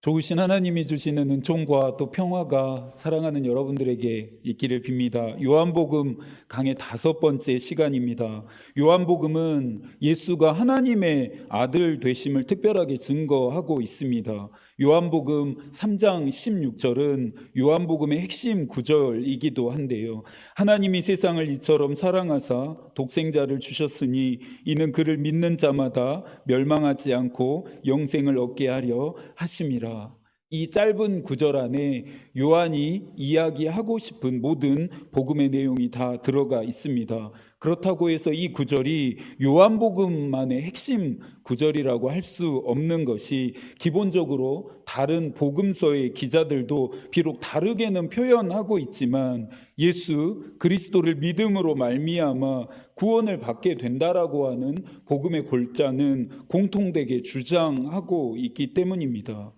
좋으신 하나님이 주시는 은총과 또 평화가 사랑하는 여러분들에게 있기를 빕니다. 요한복음 강의 다섯 번째 시간입니다. 요한복음은 예수가 하나님의 아들 되심을 특별하게 증거하고 있습니다. 요한복음 3장 16절은 요한복음의 핵심 구절이기도 한데요. 하나님이 세상을 이처럼 사랑하사 독생자를 주셨으니 이는 그를 믿는 자마다 멸망하지 않고 영생을 얻게 하려 하심이라. 이 짧은 구절 안에 요한이 이야기하고 싶은 모든 복음의 내용이 다 들어가 있습니다. 그렇다고 해서 이 구절이 요한복음만의 핵심 구절이라고 할 수 없는 것이 기본적으로 다른 복음서의 기자들도 비록 다르게는 표현하고 있지만 예수 그리스도를 믿음으로 말미암아 구원을 받게 된다라고 하는 복음의 골자는 공통되게 주장하고 있기 때문입니다.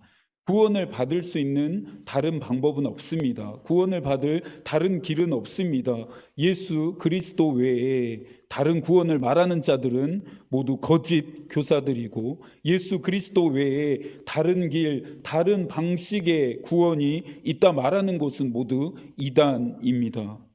구원을 받을 수 있는 다른 방법은 없습니다. 구원을 받을 다른 길은 없습니다. 예수 그리스도 외에 다른 구원을 말하는 자들은 모두 거짓 교사들이고 예수 그리스도 외에 다른 길, 다른 방식의 구원이 있다 말하는 곳은 모두 이단입니다.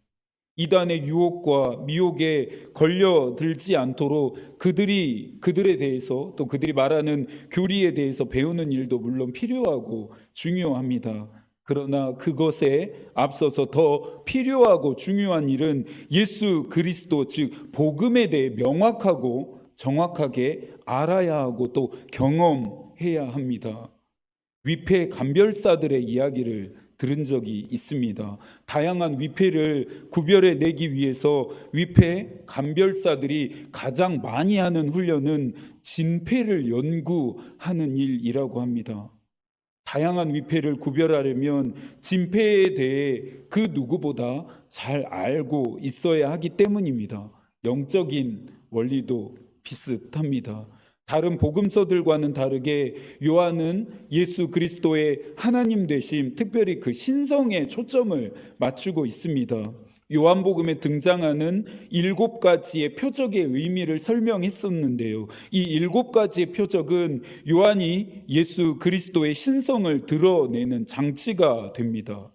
이단의 유혹과 미혹에 걸려들지 않도록 그들이 그들에 대해서 또 그들이 말하는 교리에 대해서 배우는 일도 물론 필요하고 중요합니다. 그러나 그것에 앞서서 더 필요하고 중요한 일은 예수 그리스도 즉 복음에 대해 명확하고 정확하게 알아야 하고 또 경험해야 합니다. 위패 감별사들의 이야기를 들은 적이 있습니다. 다양한 위패를 구별해 내기 위해서 위패 감별사들이 가장 많이 하는 훈련은 진패를 연구하는 일이라고 합니다. 다양한 위패를 구별하려면 진패에 대해 그 누구보다 잘 알고 있어야 하기 때문입니다. 영적인 원리도 비슷합니다. 다른 복음서들과는 다르게 요한은 예수 그리스도의 하나님 되심, 특별히 그 신성에 초점을 맞추고 있습니다. 요한복음에 등장하는 일곱 가지의 표적의 의미를 설명했었는데요. 이 일곱 가지의 표적은 요한이 예수 그리스도의 신성을 드러내는 장치가 됩니다.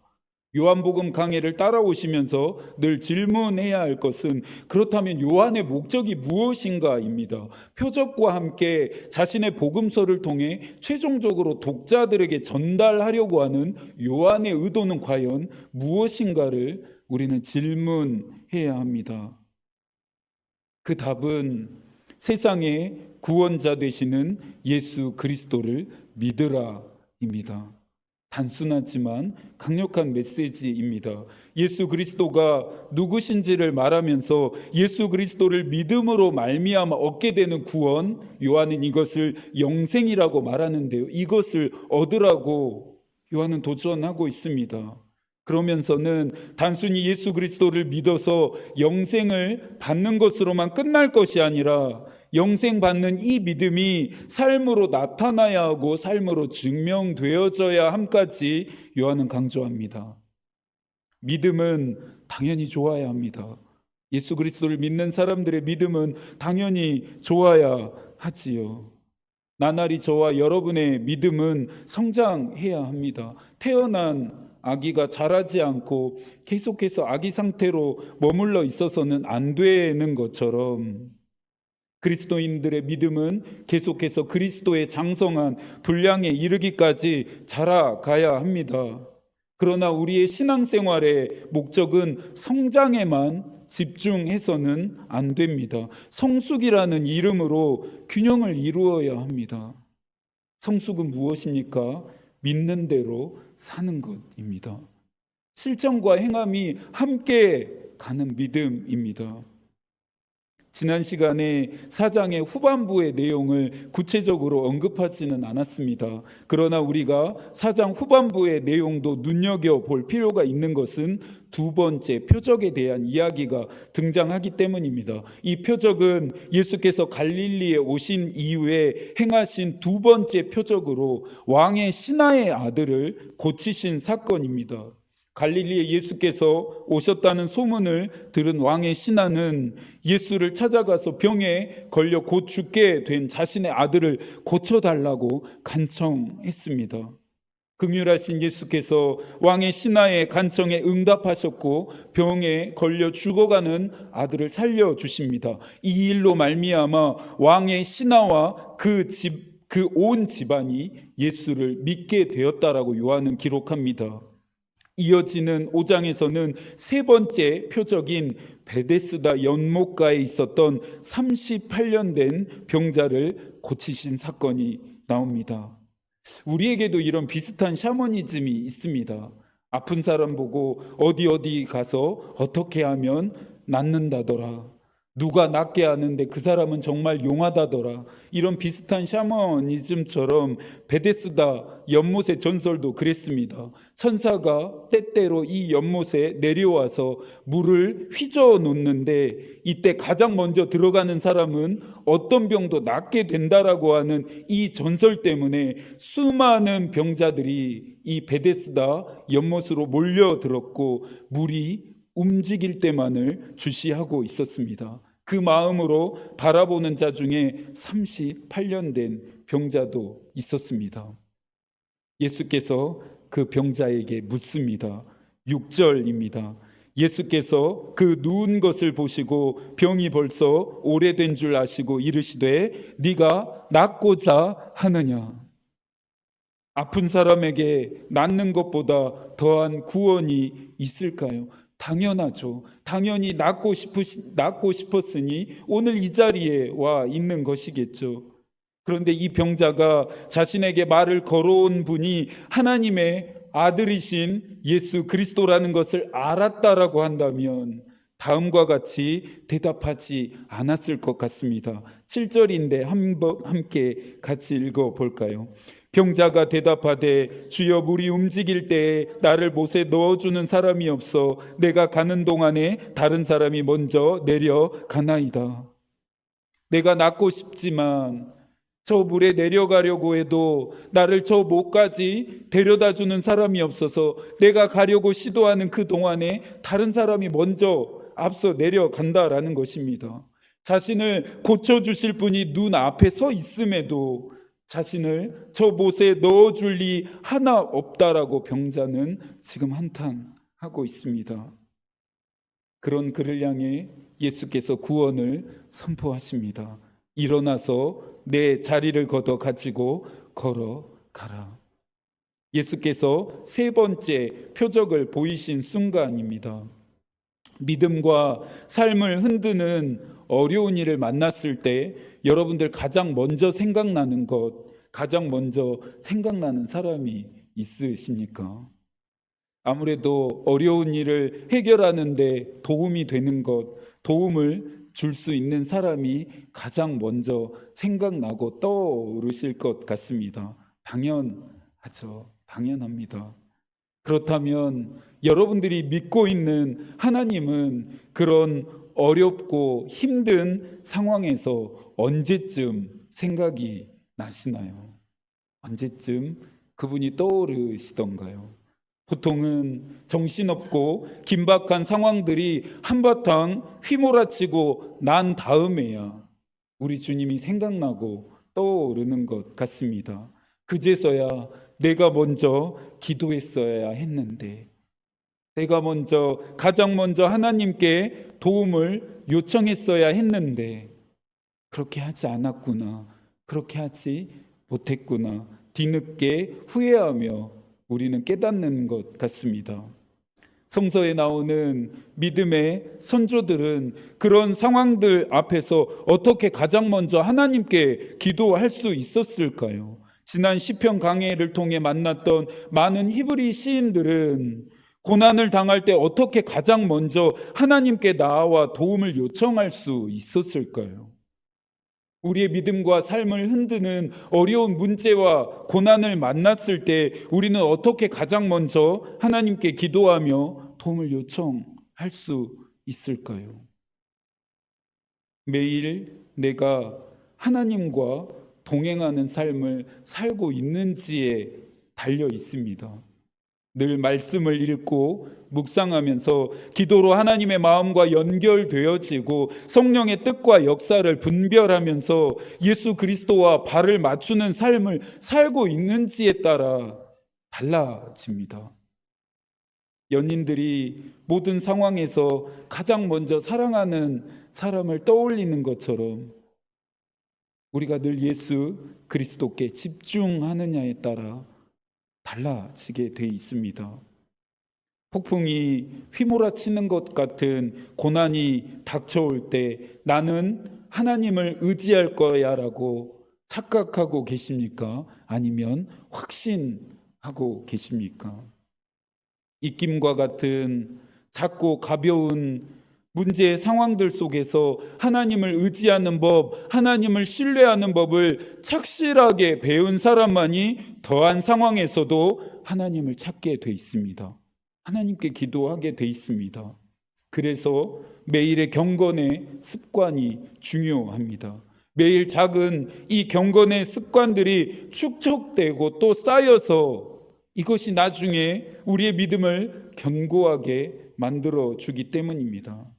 요한복음 강해를 따라오시면서 늘 질문해야 할 것은 그렇다면 요한의 목적이 무엇인가입니다. 표적과 함께 자신의 복음서를 통해 최종적으로 독자들에게 전달하려고 하는 요한의 의도는 과연 무엇인가를 우리는 질문해야 합니다. 그 답은 세상의 구원자 되시는 예수 그리스도를 믿으라입니다. 단순하지만 강력한 메시지입니다. 예수 그리스도가 누구신지를 말하면서 예수 그리스도를 믿음으로 말미암아 얻게 되는 구원, 요한은 이것을 영생이라고 말하는데요. 이것을 얻으라고 요한은 도전하고 있습니다. 그러면서는 단순히 예수 그리스도를 믿어서 영생을 받는 것으로만 끝날 것이 아니라 영생 받는 이 믿음이 삶으로 나타나야 하고 삶으로 증명되어져야 함까지 요한은 강조합니다. 믿음은 당연히 좋아야 합니다. 예수 그리스도를 믿는 사람들의 믿음은 당연히 좋아야 하지요. 나날이 저와 여러분의 믿음은 성장해야 합니다. 태어난 아기가 자라지 않고 계속해서 아기 상태로 머물러 있어서는 안 되는 것처럼 그리스도인들의 믿음은 계속해서 그리스도의 장성한 분량에 이르기까지 자라가야 합니다. 그러나 우리의 신앙생활의 목적은 성장에만 집중해서는 안 됩니다. 성숙이라는 이름으로 균형을 이루어야 합니다. 성숙은 무엇입니까? 믿는 대로 사는 것입니다. 실천과 행함이 함께 가는 믿음입니다. 지난 시간에 사장의 후반부의 내용을 구체적으로 언급하지는 않았습니다. 그러나 우리가 사장 후반부의 내용도 눈여겨 볼 필요가 있는 것은 두 번째 표적에 대한 이야기가 등장하기 때문입니다. 이 표적은 예수께서 갈릴리에 오신 이후에 행하신 두 번째 표적으로 왕의 신하의 아들을 고치신 사건입니다. 갈릴리에 예수께서 오셨다는 소문을 들은 왕의 신하는 예수를 찾아가서 병에 걸려 곧 죽게 된 자신의 아들을 고쳐달라고 간청했습니다. 긍휼하신 예수께서 왕의 신하의 간청에 응답하셨고 병에 걸려 죽어가는 아들을 살려 주십니다. 이 일로 말미암아 왕의 신하와 그 집 그 온 집안이 예수를 믿게 되었다라고 요한은 기록합니다. 이어지는 5장에서는 세 번째 표적인 베데스다 연못가에 있었던 38년 된 병자를 고치신 사건이 나옵니다. 우리에게도 이런 비슷한 샤머니즘이 있습니다. 아픈 사람 보고 어디 어디 가서 어떻게 하면 낫는다더라. 누가 낫게 하는데 그 사람은 정말 용하다더라. 이런 비슷한 샤머니즘처럼 베데스다 연못의 전설도 그랬습니다. 천사가 때때로 이 연못에 내려와서 물을 휘저어 놓는데 이때 가장 먼저 들어가는 사람은 어떤 병도 낫게 된다라고 하는 이 전설 때문에 수많은 병자들이 이 베데스다 연못으로 몰려들었고 물이 움직일 때만을 주시하고 있었습니다. 그 마음으로 바라보는 자 중에 38년 된 병자도 있었습니다. 예수께서 그 병자에게 묻습니다. 6절입니다. 예수께서 그 누운 것을 보시고 병이 벌써 오래된 줄 아시고 이르시되 네가 낫고자 하느냐 아픈 사람에게 낫는 것보다 더한 구원이 있을까요? 당연하죠. 당연히 낫고 싶으시, 낫고 싶었으니 오늘 이 자리에 와 있는 것이겠죠. 그런데 이 병자가 자신에게 말을 걸어온 분이 하나님의 아들이신 예수 그리스도라는 것을 알았다라고 한다면 다음과 같이 대답하지 않았을 것 같습니다. 7절인데 한번 함께 같이 읽어 볼까요? 병자가 대답하되 주여 물이 움직일 때에 나를 못에 넣어주는 사람이 없어 내가 가는 동안에 다른 사람이 먼저 내려가나이다. 내가 낫고 싶지만 저 물에 내려가려고 해도 나를 저 못까지 데려다 주는 사람이 없어서 내가 가려고 시도하는 그 동안에 다른 사람이 먼저 앞서 내려간다라는 것입니다. 자신을 고쳐주실 분이 눈 앞에 서 있음에도 자신을 저 못에 넣어줄 리 하나 없다라고 병자는 지금 한탄하고 있습니다. 그런 그를 향해 예수께서 구원을 선포하십니다. 일어나서 내 자리를 걷어 가지고 걸어가라. 예수께서 세 번째 표적을 보이신 순간입니다. 믿음과 삶을 흔드는 어려운 일을 만났을 때 여러분들 가장 먼저 생각나는 것, 가장 먼저 생각나는 사람이 있으십니까? 아무래도 어려운 일을 해결하는데 도움이 되는 것, 도움을 줄 수 있는 사람이 가장 먼저 생각나고 떠오르실 것 같습니다. 당연하죠. 당연합니다. 그렇다면 여러분들이 믿고 있는 하나님은 그런 어렵고 힘든 상황에서 언제쯤 생각이 나시나요? 언제쯤 그분이 떠오르시던가요? 보통은 정신없고 긴박한 상황들이 한바탕 휘몰아치고 난 다음에야 우리 주님이 생각나고 떠오르는 것 같습니다. 그제서야 내가 먼저 기도했어야 했는데, 내가 먼저, 가장 먼저 하나님께 도움을 요청했어야 했는데, 그렇게 하지 않았구나. 그렇게 하지 못했구나. 뒤늦게 후회하며 우리는 깨닫는 것 같습니다. 성서에 나오는 믿음의 선조들은 그런 상황들 앞에서 어떻게 가장 먼저 하나님께 기도할 수 있었을까요? 지난 시편 강해를 통해 만났던 많은 히브리 시인들은 고난을 당할 때 어떻게 가장 먼저 하나님께 나와 도움을 요청할 수 있었을까요? 우리의 믿음과 삶을 흔드는 어려운 문제와 고난을 만났을 때 우리는 어떻게 가장 먼저 하나님께 기도하며 도움을 요청할 수 있을까요? 매일 내가 하나님과 동행하는 삶을 살고 있는지에 달려 있습니다. 늘 말씀을 읽고 묵상하면서 기도로 하나님의 마음과 연결되어지고 성령의 뜻과 역사를 분별하면서 예수 그리스도와 발을 맞추는 삶을 살고 있는지에 따라 달라집니다. 연인들이 모든 상황에서 가장 먼저 사랑하는 사람을 떠올리는 것처럼 우리가 늘 예수 그리스도께 집중하느냐에 따라 달라지게 돼 있습니다. 폭풍이 휘몰아치는 것 같은 고난이 닥쳐올 때 나는 하나님을 의지할 거야 라고 착각하고 계십니까? 아니면 확신하고 계십니까? 입김과 같은 작고 가벼운 문제의 상황들 속에서 하나님을 의지하는 법, 하나님을 신뢰하는 법을 착실하게 배운 사람만이 더한 상황에서도 하나님을 찾게 돼 있습니다. 하나님께 기도하게 돼 있습니다. 그래서 매일의 경건의 습관이 중요합니다. 매일 작은 이 경건의 습관들이 축적되고 또 쌓여서 이것이 나중에 우리의 믿음을 견고하게 만들어 주기 때문입니다.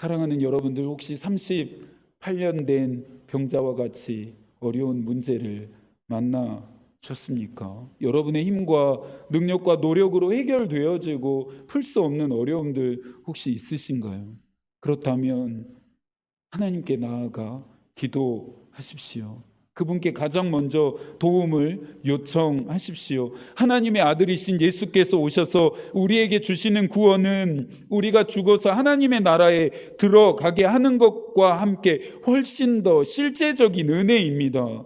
사랑하는 여러분들 혹시 38년 된 병자와 같이 어려운 문제를 만나 셨습니까? 여러분의 힘과 능력과 노력으로 해결되어지고 풀 수 없는 어려움들 혹시 있으신가요? 그렇다면 하나님께 나아가 기도하십시오. 그분께 가장 먼저 도움을 요청하십시오. 하나님의 아들이신 예수께서 오셔서 우리에게 주시는 구원은 우리가 죽어서 하나님의 나라에 들어가게 하는 것과 함께 훨씬 더 실제적인 은혜입니다.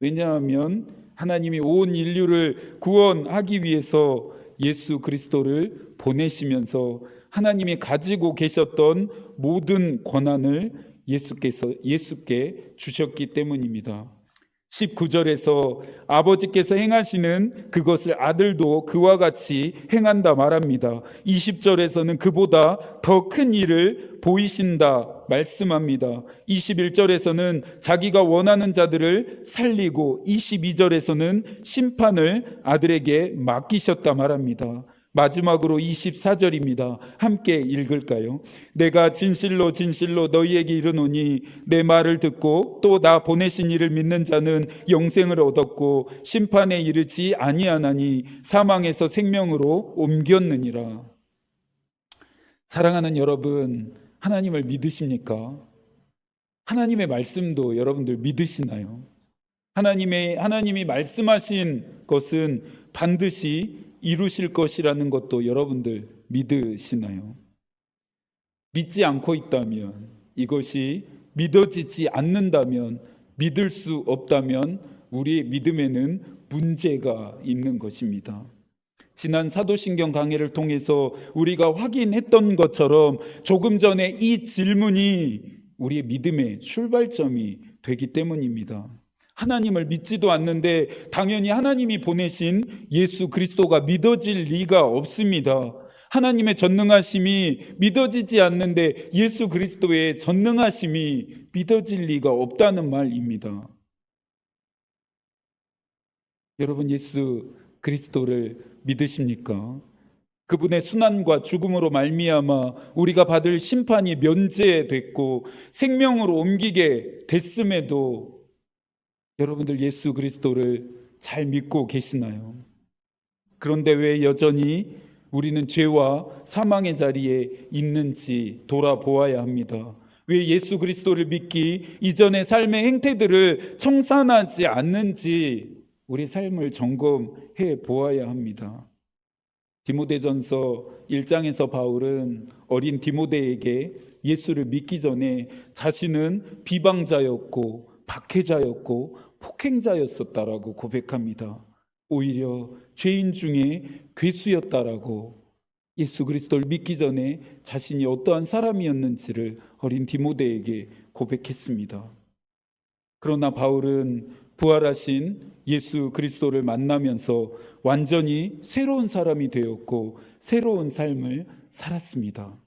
왜냐하면 하나님이 온 인류를 구원하기 위해서 예수 그리스도를 보내시면서 하나님이 가지고 계셨던 모든 권한을 예수께서 예수께 주셨기 때문입니다. 19절에서 아버지께서 행하시는 그것을 아들도 그와 같이 행한다 말합니다. 20절에서는 그보다 더 큰 일을 보이신다 말씀합니다. 21절에서는 자기가 원하는 자들을 살리고 22절에서는 심판을 아들에게 맡기셨다 말합니다. 마지막으로 24절입니다. 함께 읽을까요? 내가 진실로 진실로 너희에게 이르노니 내 말을 듣고 또 나 보내신 이를 믿는 자는 영생을 얻었고 심판에 이르지 아니하나니 사망에서 생명으로 옮겼느니라. 사랑하는 여러분, 하나님을 믿으십니까? 하나님의 말씀도 여러분들 믿으시나요? 하나님의 하나님이 말씀하신 것은 반드시 이루실 것이라는 것도 여러분들 믿으시나요? 믿지 않고 있다면 이것이 믿어지지 않는다면 믿을 수 없다면 우리의 믿음에는 문제가 있는 것입니다. 지난 사도신경 강해를 통해서 우리가 확인했던 것처럼 조금 전에 이 질문이 우리의 믿음의 출발점이 되기 때문입니다. 하나님을 믿지도 않는데 당연히 하나님이 보내신 예수 그리스도가 믿어질 리가 없습니다. 하나님의 전능하심이 믿어지지 않는데 예수 그리스도의 전능하심이 믿어질 리가 없다는 말입니다. 여러분 예수 그리스도를 믿으십니까? 그분의 순환과 죽음으로 말미암아 우리가 받을 심판이 면제됐고 생명으로 옮기게 됐음에도 여러분들 예수 그리스도를 잘 믿고 계시나요? 그런데 왜 여전히 우리는 죄와 사망의 자리에 있는지 돌아보아야 합니다. 왜 예수 그리스도를 믿기 이전의 삶의 행태들을 청산하지 않는지 우리 삶을 점검해 보아야 합니다. 디모데전서 1장에서 바울은 어린 디모데에게 예수를 믿기 전에 자신은 비방자였고 박해자였고 폭행자였었다라고 고백합니다. 오히려 죄인 중에 괴수였다라고 예수 그리스도를 믿기 전에 자신이 어떠한 사람이었는지를 어린 디모데에게 고백했습니다. 그러나 바울은 부활하신 예수 그리스도를 만나면서 완전히 새로운 사람이 되었고 새로운 삶을 살았습니다.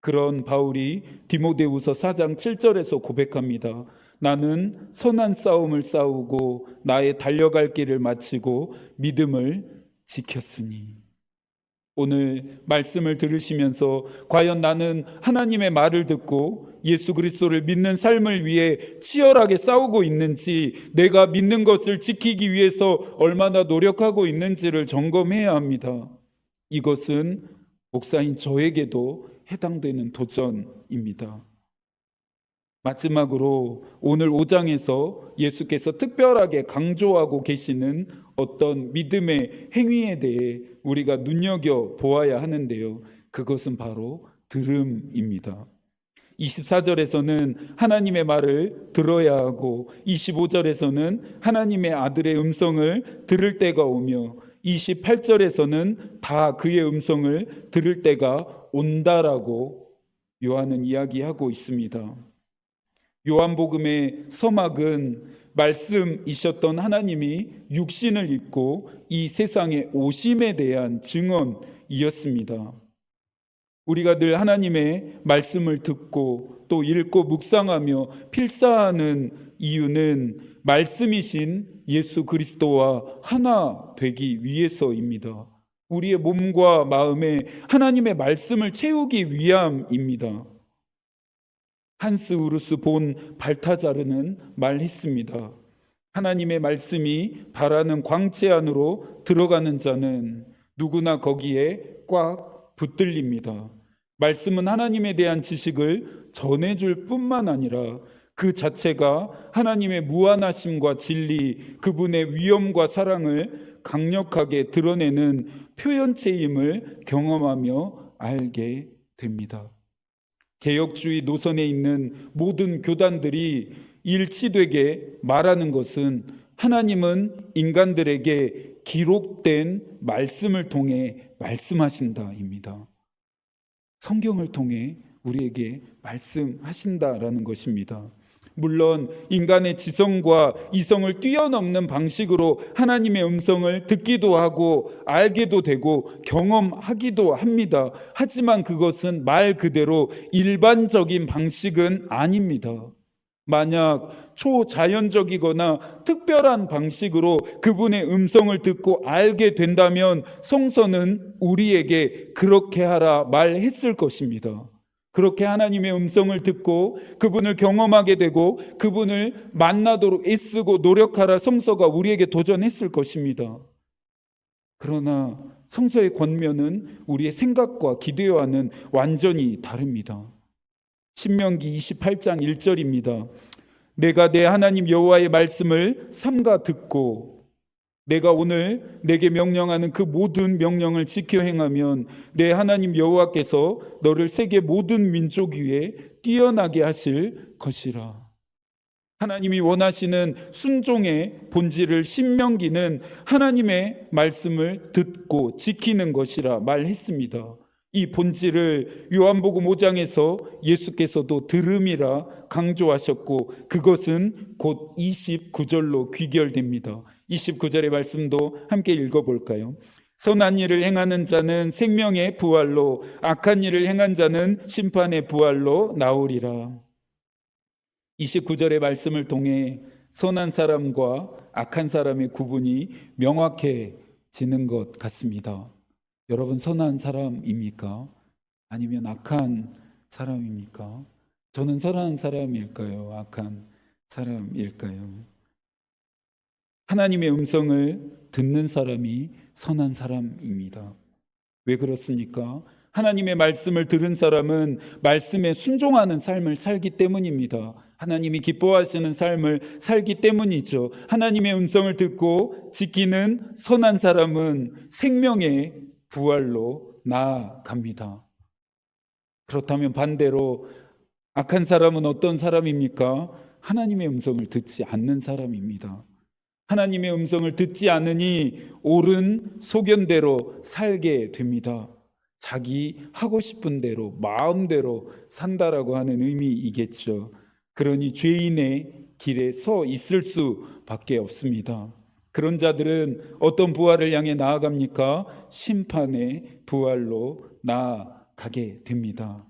그런 바울이 디모데후서 4장 7절에서 고백합니다. 나는 선한 싸움을 싸우고 나의 달려갈 길을 마치고 믿음을 지켰으니. 오늘 말씀을 들으시면서 과연 나는 하나님의 말을 듣고 예수 그리스도를 믿는 삶을 위해 치열하게 싸우고 있는지 내가 믿는 것을 지키기 위해서 얼마나 노력하고 있는지를 점검해야 합니다. 이것은 목사인 저에게도 해당되는 도전입니다. 마지막으로 오늘 5장에서 예수께서 특별하게 강조하고 계시는 어떤 믿음의 행위에 대해 우리가 눈여겨 보아야 하는데요. 그것은 바로 들음입니다. 24절에서는 하나님의 말을 들어야 하고 25절에서는 하나님의 아들의 음성을 들을 때가 오며 28절에서는 다 그의 음성을 들을 때가 온다라고 요한은 이야기하고 있습니다. 요한복음의 서막은 말씀이셨던 하나님이 육신을 입고 이 세상에 오심에 대한 증언이었습니다. 우리가 늘 하나님의 말씀을 듣고 또 읽고 묵상하며 필사하는 이유는 말씀이신 예수 그리스도와 하나 되기 위해서입니다. 우리의 몸과 마음에 하나님의 말씀을 채우기 위함입니다. 한스 우르스 본 발타자르는 말했습니다. 하나님의 말씀이 바라는 광채 안으로 들어가는 자는 누구나 거기에 꽉 붙들립니다. 말씀은 하나님에 대한 지식을 전해줄 뿐만 아니라 그 자체가 하나님의 무한하심과 진리, 그분의 위엄과 사랑을 강력하게 드러내는 표현체임을 경험하며 알게 됩니다. 개혁주의 노선에 있는 모든 교단들이 일치되게 말하는 것은 하나님은 인간들에게 기록된 말씀을 통해 말씀하신다입니다. 성경을 통해 우리에게 말씀하신다라는 것입니다. 물론 인간의 지성과 이성을 뛰어넘는 방식으로 하나님의 음성을 듣기도 하고 알게도 되고 경험하기도 합니다. 하지만 그것은 말 그대로 일반적인 방식은 아닙니다. 만약 초자연적이거나 특별한 방식으로 그분의 음성을 듣고 알게 된다면 성서는 우리에게 그렇게 하라 말했을 것입니다. 그렇게 하나님의 음성을 듣고 그분을 경험하게 되고 그분을 만나도록 애쓰고 노력하라 성서가 우리에게 도전했을 것입니다. 그러나 성서의 권면은 우리의 생각과 기대와는 완전히 다릅니다. 신명기 28장 1절입니다. 내가 내 하나님 여호와의 말씀을 삼가 듣고 내가 오늘 내게 명령하는 그 모든 명령을 지켜 행하면 내 하나님 여호와께서 너를 세계 모든 민족 위에 뛰어나게 하실 것이라. 하나님이 원하시는 순종의 본질을 신명기는 하나님의 말씀을 듣고 지키는 것이라 말했습니다. 이 본질을 요한복음 5장에서 예수께서도 들음이라 강조하셨고 그것은 곧 29절로 귀결됩니다. 29절의 말씀도 함께 읽어볼까요? 선한 일을 행하는 자는 생명의 부활로 악한 일을 행한 자는 심판의 부활로 나오리라. 29절의 말씀을 통해 선한 사람과 악한 사람의 구분이 명확해지는 것 같습니다. 여러분 선한 사람입니까? 아니면 악한 사람입니까? 저는 선한 사람일까요? 악한 사람일까요? 하나님의 음성을 듣는 사람이 선한 사람입니다. 왜 그렇습니까? 하나님의 말씀을 들은 사람은 말씀에 순종하는 삶을 살기 때문입니다. 하나님이 기뻐하시는 삶을 살기 때문이죠. 하나님의 음성을 듣고 지키는 선한 사람은 생명의 부활로 나아갑니다. 그렇다면 반대로 악한 사람은 어떤 사람입니까? 하나님의 음성을 듣지 않는 사람입니다. 하나님의 음성을 듣지 않으니 옳은 소견대로 살게 됩니다. 자기 하고 싶은 대로 마음대로 산다라고 하는 의미이겠죠. 그러니 죄인의 길에 서 있을 수밖에 없습니다. 그런 자들은 어떤 부활을 향해 나아갑니까? 심판의 부활로 나아가게 됩니다.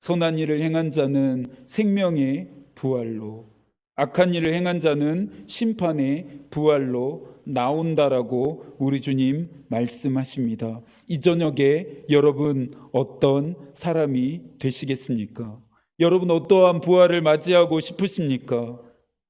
선한 일을 행한 자는 생명의 부활로 악한 일을 행한 자는 심판의 부활로 나온다라고 우리 주님 말씀하십니다. 이 저녁에 여러분 어떤 사람이 되시겠습니까? 여러분 어떠한 부활을 맞이하고 싶으십니까?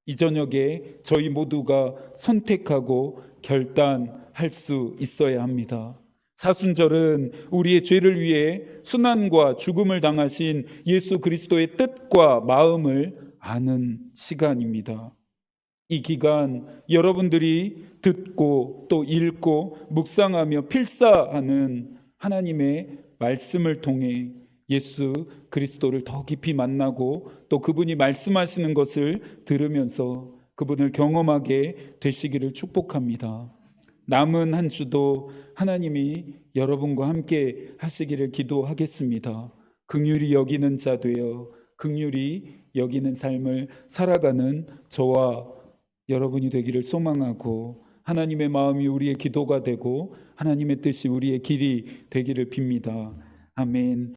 이 저녁에 저희 모두가 선택하고 결단할 수 있어야 합니다. 사순절은 우리의 죄를 위해 순환과 죽음을 당하신 예수 그리스도의 뜻과 마음을 아는 시간입니다. 이 기간 여러분들이 듣고 또 읽고 묵상하며 필사하는 하나님의 말씀을 통해 예수 그리스도를 더 깊이 만나고 또 그분이 말씀하시는 것을 들으면서 그분을 경험하게 되시기를 축복합니다. 남은 한 주도 하나님이 여러분과 함께 하시기를 기도하겠습니다. 긍휼히 여기는 자 되어 긍휼히 여기는 삶을 살아가는 저와 여러분이 되기를 소망하고 하나님의 마음이 우리의 기도가 되고 하나님의 뜻이 우리의 길이 되기를 빕니다. 아멘.